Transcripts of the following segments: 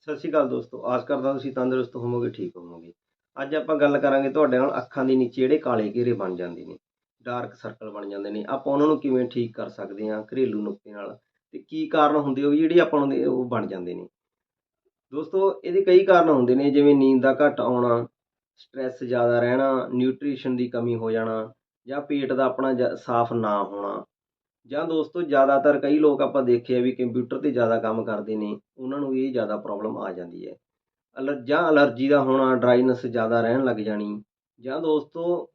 ਸਤਿ ਸ਼੍ਰੀ ਅਕਾਲ ਦੋਸਤੋ, ਆਸ ਕਰਦਾ ਤੁਸੀਂ ਤੰਦਰੁਸਤ ਹੋਵੋਗੇ, ਠੀਕ ਹੋਵੋਗੇ। ਅੱਜ ਆਪਾਂ ਗੱਲ ਕਰਾਂਗੇ ਤੁਹਾਡੇ ਨਾਲ ਅੱਖਾਂ ਦੇ ਨੀਚੇ ਜਿਹੜੇ ਕਾਲੇ ਘੇਰੇ ਬਣ ਜਾਂਦੇ ਨੇ ਡਾਰਕ ਸਰਕਲ ਬਣ ਜਾਂਦੇ ਨੇ। ਆਪਾਂ ਉਹਨਾਂ ਨੂੰ ਕਿਵੇਂ ਠੀਕ ਕਰ ਸਕਦੇ ਹਾਂ ਘਰੇਲੂ ਨੁਕਤੇ ਨਾਲ ਤੇ ਕੀ ਕਾਰਨ ਹੁੰਦੇ ਉਹ ਜਿਹੜੀ ਆਪਾਂ ਨੂੰ ਉਹ ਬਣ ਜਾਂਦੇ ਨੇ। ਦੋਸਤੋ, ਇਹਦੇ ਕਈ ਕਾਰਨ ਹੁੰਦੇ ਨੇ, ਜਿਵੇਂ ਨੀਂਦ ਦਾ ਘੱਟ ਆਉਣਾ ਸਟ੍ਰੈਸ ਜ਼ਿਆਦਾ ਰਹਿਣਾ ਨਿਊਟ੍ਰੀਸ਼ਨ ਦੀ ਕਮੀ ਹੋ ਜਾਣਾ ਜਾਂ ਪੇਟ ਦਾ ਆਪਣਾ ਜ- ਸਾਫ਼ ਨਾ ਹੋਣਾ। ਜਾਂ ਦੋਸਤੋ, ਜ਼ਿਆਦਾਤਰ ਕਈ ਲੋਕ ਆਪਾਂ ਦੇਖੇ ਆ ਵੀ ਕੰਪਿਊਟਰ ਤੇ ਜ਼ਿਆਦਾ ਕੰਮ ਕਰਦੇ ਨੇ, ਉਹਨਾਂ ਨੂੰ ਇਹ ਜ਼ਿਆਦਾ ਪ੍ਰੋਬਲਮ ਆ ਜਾਂਦੀ ਹੈ। ਅਲਰ, ਜਾਂ ਐਲਰਜੀ ਦਾ ਹੋਣਾ, ਡਰਾਈਨੈਸ ਜ਼ਿਆਦਾ ਰਹਿਣ ਲੱਗ ਜਾਣੀ, ਜਾਂ ਦੋਸਤੋ,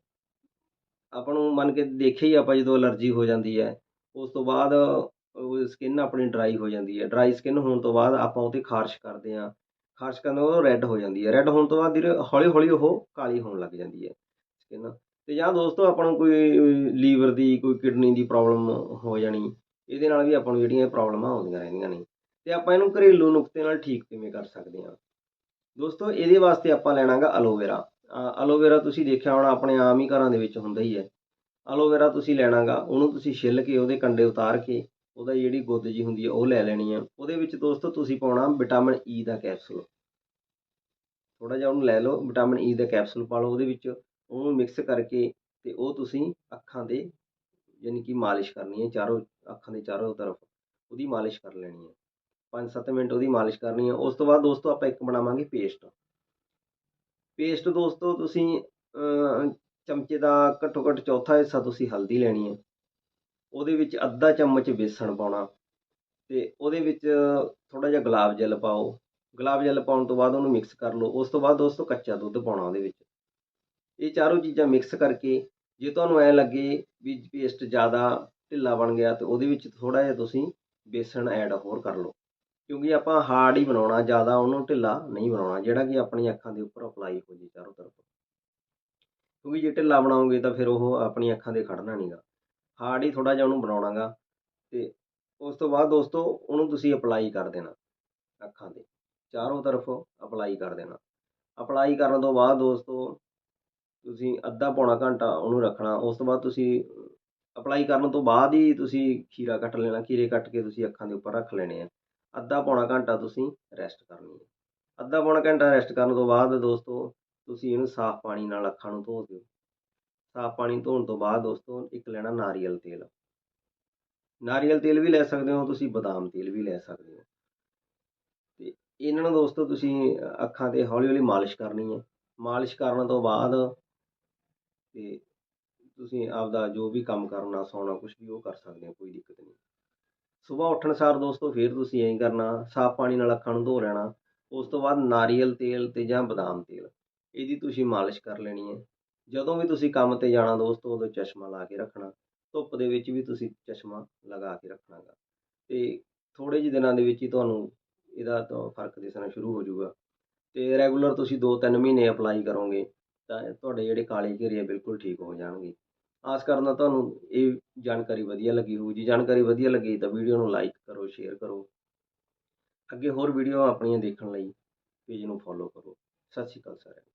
ਆਪਾਂ ਨੂੰ ਮੰਨ ਕੇ ਦੇਖਿਆ ਹੀ ਆਪਾਂ ਜਦੋਂ ਐਲਰਜੀ ਹੋ ਜਾਂਦੀ ਹੈ, ਉਸ ਤੋਂ ਬਾਅਦ ਸਕਿਨ ਆਪਣੀ ਡਰਾਈ ਹੋ ਜਾਂਦੀ ਹੈ। ਡਰਾਈ ਸਕਿਨ ਹੋਣ ਤੋਂ ਬਾਅਦ ਆਪਾਂ ਉਹ 'ਤੇ ਖਾਰਸ਼ ਕਰਦੇ ਹਾਂ। ਖਾਰਸ਼ ਕਰਨ ਤੋਂ ਬਾਅਦ ਉਹ ਰੈੱਡ ਹੋ ਜਾਂਦੀ ਹੈ। ਰੈੱਡ ਹੋਣ ਤੋਂ ਬਾਅਦ ਵੀਰੇ ਹੌਲੀ ਹੌਲੀ ਉਹ ਕਾਲੀ ਹੋਣ ਲੱਗ ਜਾਂਦੀ ਹੈ ਸਕਿਨ ਅਤੇ ਜਾਂ ਦੋਸਤੋ ਆਪਾਂ ਨੂੰ ਕੋਈ ਲੀਵਰ ਦੀ, ਕੋਈ ਕਿਡਨੀ ਦੀ ਪ੍ਰੋਬਲਮ ਹੋ ਜਾਣੀ, ਇਹਦੇ ਨਾਲ ਵੀ ਆਪਾਂ ਨੂੰ ਜਿਹੜੀਆਂ ਪ੍ਰੋਬਲਮਾਂ ਆਉਂਦੀਆਂ ਰਹਿੰਦੀਆਂ ਨੇ ਅਤੇ ਆਪਾਂ ਇਹਨੂੰ ਘਰੇਲੂ ਨੁਕਤੇ ਨਾਲ ਠੀਕ ਕਿਵੇਂ ਕਰ ਸਕਦੇ ਹਾਂ? ਦੋਸਤੋ, ਇਹਦੇ ਵਾਸਤੇ ਆਪਾਂ ਲੈਣਾਗਾ ਅਲੋਵੇਰਾ ਅਲੋਵੇਰਾ ਤੁਸੀਂ ਦੇਖਿਆ ਹੋਣਾ, ਆਪਣੇ ਆਮ ਹੀ ਘਰਾਂ ਦੇ ਵਿੱਚ ਹੁੰਦਾ ਹੀ ਹੈ। ਅਲੋਵੇਰਾ ਤੁਸੀਂ ਲੈਣਾਗਾ, ਉਹਨੂੰ ਤੁਸੀਂ ਛਿੱਲ ਕੇ, ਉਹਦੇ ਕੰਡੇ ਉਤਾਰ ਕੇ, ਉਹਦਾ ਜਿਹੜੀ ਗੁੱਦ ਜੀ ਹੁੰਦੀ ਹੈ, ਉਹ ਲੈ ਲੈਣੀ ਹੈ ਉਹਦੇ ਵਿੱਚ ਦੋਸਤੋ ਤੁਸੀਂ ਪਾਉਣਾ ਵਿਟਾਮਿਨ ਈ ਦਾ ਕੈਪਸੂਲ। ਥੋੜਾ ਜਿਹਾ ਉਹਨੂੰ ਲੈ ਲਓ, ਵਿਟਾਮਿਨ ਈ ਦਾ ਕੈਪਸੂਲ ਪਾ ਲਓ, ਉਹਦੇ ਵਿੱਚ ਉਹਨੂੰ ਮਿਕਸ ਕਰਕੇ ਅਤੇ ਉਹ ਤੁਸੀਂ ਅੱਖਾਂ ਦੇ ਯਾਨੀ ਕਿ ਮਾਲਿਸ਼ ਕਰਨੀ ਹੈ, ਚਾਰੋਂ ਅੱਖਾਂ ਦੇ ਚਾਰੋਂ ਤਰਫ, ਉਹਦੀ ਮਾਲਿਸ਼ ਕਰ ਲੈਣੀ ਹੈ। 5-7 ਮਿੰਟ ਉਹਦੀ ਮਾਲਿਸ਼ ਕਰਨੀ ਹੈ। ਉਸ ਤੋਂ ਬਾਅਦ ਦੋਸਤੋ ਆਪਾਂ ਇੱਕ ਬਣਾਵਾਂਗੇ ਪੇਸਟ ਪੇਸਟ ਦੋਸਤੋ ਤੁਸੀਂ ਚਮਚੇ ਦਾ ਘੱਟੋ ਘੱਟ ਚੌਥਾ ਹਿੱਸਾ ਤੁਸੀਂ ਹਲਦੀ ਲੈਣੀ ਹੈ। ਉਹਦੇ ਵਿੱਚ ਅੱਧਾ ਚਮਚ ਬੇਸਣ ਪਾਉਣਾ ਅਤੇ ਉਹਦੇ ਵਿੱਚ ਥੋੜ੍ਹਾ ਜਿਹਾ ਗੁਲਾਬ ਜਲ ਪਾਓ। ਗੁਲਾਬ ਜਲ ਪਾਉਣ ਤੋਂ ਬਾਅਦ ਉਹਨੂੰ ਮਿਕਸ ਕਰ ਲਓ। ਉਸ ਤੋਂ ਬਾਅਦ ਦੋਸਤੋ ਕੱਚਾ ਦੁੱਧ ਪਾਉਣਾ ਉਹਦੇ ਵਿੱਚ। ਇਹ ਚਾਰੋਂ ਚੀਜ਼ਾਂ ਮਿਕਸ ਕਰਕੇ ਜੇ ਤੁਹਾਨੂੰ ਐ ਲੱਗੇ ਵੀ ਪੇਸਟ ਜ਼ਿਆਦਾ ਢਿੱਲਾ ਬਣ ਗਿਆ ਤਾਂ ਉਹਦੇ ਵਿੱਚ ਥੋੜ੍ਹਾ ਜਿਹਾ ਤੁਸੀਂ ਬੇਸਣ ਐਡ ਹੋਰ ਕਰ ਲਓ। ਕਿਉਂਕਿ ਆਪਾਂ ਹਾਰਡ ਹੀ ਬਣਾਉਣਾ, ਜ਼ਿਆਦਾ ਉਹਨੂੰ ਢਿੱਲਾ ਨਹੀਂ ਬਣਾਉਣਾ, ਜਿਹੜਾ ਕਿ ਆਪਣੀ ਅੱਖਾਂ ਦੇ ਉੱਪਰ ਅਪਲਾਈ ਹੋ ਜੇ ਚਾਰੋਂ ਤਰਫ। ਕਿਉਂਕਿ ਜੇ ਢਿੱਲਾ ਬਣਾਓਗੇ ਤਾਂ ਫਿਰ ਉਹ ਆਪਣੀ ਅੱਖਾਂ ਦੇ ਖੜਨਾ ਨਹੀਂਗਾ ਹਾਰਡ ਹੀ ਥੋੜਾ ਜਿਹਾ ਉਹਨੂੰ ਬਣਾਉਣਾਗਾ ਤੇ ਉਸ ਤੋਂ ਬਾਅਦ ਦੋਸਤੋ ਉਹਨੂੰ ਤੁਸੀਂ ਅਪਲਾਈ ਕਰ ਦੇਣਾ ਅੱਖਾਂ ਦੇ ਚਾਰੋਂ ਤਰਫ ਅਪਲਾਈ ਕਰ ਦੇਣਾ। ਅਪਲਾਈ ਕਰਨ ਤੋਂ ਬਾਅਦ ਦੋਸਤੋ ਤੁਸੀਂ ਅੱਧਾ ਪੌਣਾ ਘੰਟਾ ਉਹਨੂੰ ਰੱਖਣਾ, ਉਸ ਤੋਂ ਬਾਅਦ ਤੁਸੀਂ ਅਪਲਾਈ ਕਰਨ ਤੋਂ ਬਾਅਦ ਹੀ ਤੁਸੀਂ ਖੀਰਾ ਕੱਟ ਲੈਣਾ, ਖੀਰੇ ਕੱਟ ਕੇ ਤੁਸੀਂ ਅੱਖਾਂ ਦੇ ਉੱਪਰ ਰੱਖ ਲੈਣੇ ਆ। ਅੱਧਾ ਪੌਣਾ ਘੰਟਾ ਤੁਸੀਂ ਰੈਸਟ ਕਰਨੀ ਹੈ ਅੱਧਾ ਪੌਣਾ ਘੰਟਾ ਰੈਸਟ ਕਰਨ ਤੋਂ ਬਾਅਦ ਦੋਸਤੋ, ਤੁਸੀਂ ਇਹਨੂੰ ਸਾਫ਼ ਪਾਣੀ ਨਾਲ ਅੱਖਾਂ ਨੂੰ ਧੋ ਦਿਓ। ਸਾਫ਼ ਪਾਣੀ ਧੋਣ ਤੋਂ ਬਾਅਦ ਦੋਸਤੋ, ਇੱਕ ਲੈਣਾ ਨਾਰੀਅਲ ਤੇਲ। ਨਾਰੀਅਲ ਤੇਲ ਵੀ ਲੈ ਸਕਦੇ ਹੋ, ਤੁਸੀਂ ਬਦਾਮ ਤੇਲ ਵੀ ਲੈ ਸਕਦੇ ਹੋ। ਤੇ ਇਹਨਾਂ ਨੂੰ ਦੋਸਤੋ ਤੁਸੀਂ ਅੱਖਾਂ ਤੇ ਹੌਲੀ ਹੌਲੀ ਮਾਲਿਸ਼ ਕਰਨੀ ਹੈ ਮਾਲਿਸ਼ ਕਰਨ ਤੋਂ ਬਾਅਦ ਤੇ ਤੁਸੀਂ ਆਪਦਾ ਜੋ ਵੀ ਕੰਮ ਕਰਨਾ, ਸੌਣਾ, ਕੁਛ ਵੀ ਉਹ ਕਰ ਸਕਦੇ ਹੋ, ਕੋਈ ਦਿੱਕਤ ਨਹੀਂ। ਸੁਬਾਹ ਉੱਠਣ ਸਾਰ ਦੋਸਤੋ, ਫਿਰ ਤੁਸੀਂ ਐਂ ਕਰਨਾ, ਸਾਫ਼ ਪਾਣੀ ਨਾਲ ਅੱਖਾਂ ਨੂੰ ਧੋ ਲੈਣਾ, ਉਸ ਤੋਂ ਬਾਅਦ ਨਾਰੀਅਲ ਤੇਲ ਅਤੇ ਜਾਂ ਬਦਾਮ ਤੇਲ, ਇਹਦੀ ਤੁਸੀਂ ਮਾਲਿਸ਼ ਕਰ ਲੈਣੀ ਹੈ। ਜਦੋਂ ਵੀ ਤੁਸੀਂ ਕੰਮ ਤੇ ਜਾਣਾ ਦੋਸਤੋ, ਉਦੋਂ ਚਸ਼ਮਾ ਲਾ ਕੇ ਰੱਖਣਾ, ਧੁੱਪ ਦੇ ਵਿੱਚ ਵੀ ਤੁਸੀਂ ਚਸ਼ਮਾ ਲਗਾ ਕੇ ਰੱਖਣਾ ਗਾ ਅਤੇ ਥੋੜ੍ਹੇ ਜਿਹੇ ਦਿਨਾਂ ਦੇ ਵਿੱਚ ਹੀ ਤੁਹਾਨੂੰ ਇਹਦਾ ਤਾਂ ਫ਼ਰਕ ਦਿਸਣਾ ਸ਼ੁਰੂ ਹੋ ਜੂਗਾ ਅਤੇ ਰੈਗੂਲਰ ਤੁਸੀਂ 2-3 ਮਹੀਨੇ ਅਪਲਾਈ ਕਰੋਗੇ ਤਾਂ ਤੁਹਾਡੇ ਜਿਹੜੇ ਕਾਲੇ ਘੇਰੇ ਆ, ਬਿਲਕੁਲ ਠੀਕ ਹੋ ਜਾਣਗੇ। ਆਸ ਕਰਦਾ ਤੁਹਾਨੂੰ ਇਹ ਜਾਣਕਾਰੀ ਵਧੀਆ ਲੱਗੀ ਹੋਊ। ਜੀ ਜਾਣਕਾਰੀ ਵਧੀਆ ਲੱਗੀ ਤਾਂ ਵੀਡੀਓ ਨੂੰ ਲਾਈਕ ਕਰੋ, ਸ਼ੇਅਰ ਕਰੋ। ਅੱਗੇ ਹੋਰ ਵੀਡੀਓ ਆਪਣੀਆਂ ਦੇਖਣ ਲਈ ਪੇਜ ਨੂੰ ਫੋਲੋ ਕਰੋ। ਸਤਿ ਸ਼੍ਰੀ ਅਕਾਲ ਸਾਰਿਆਂ ਨੂੰ।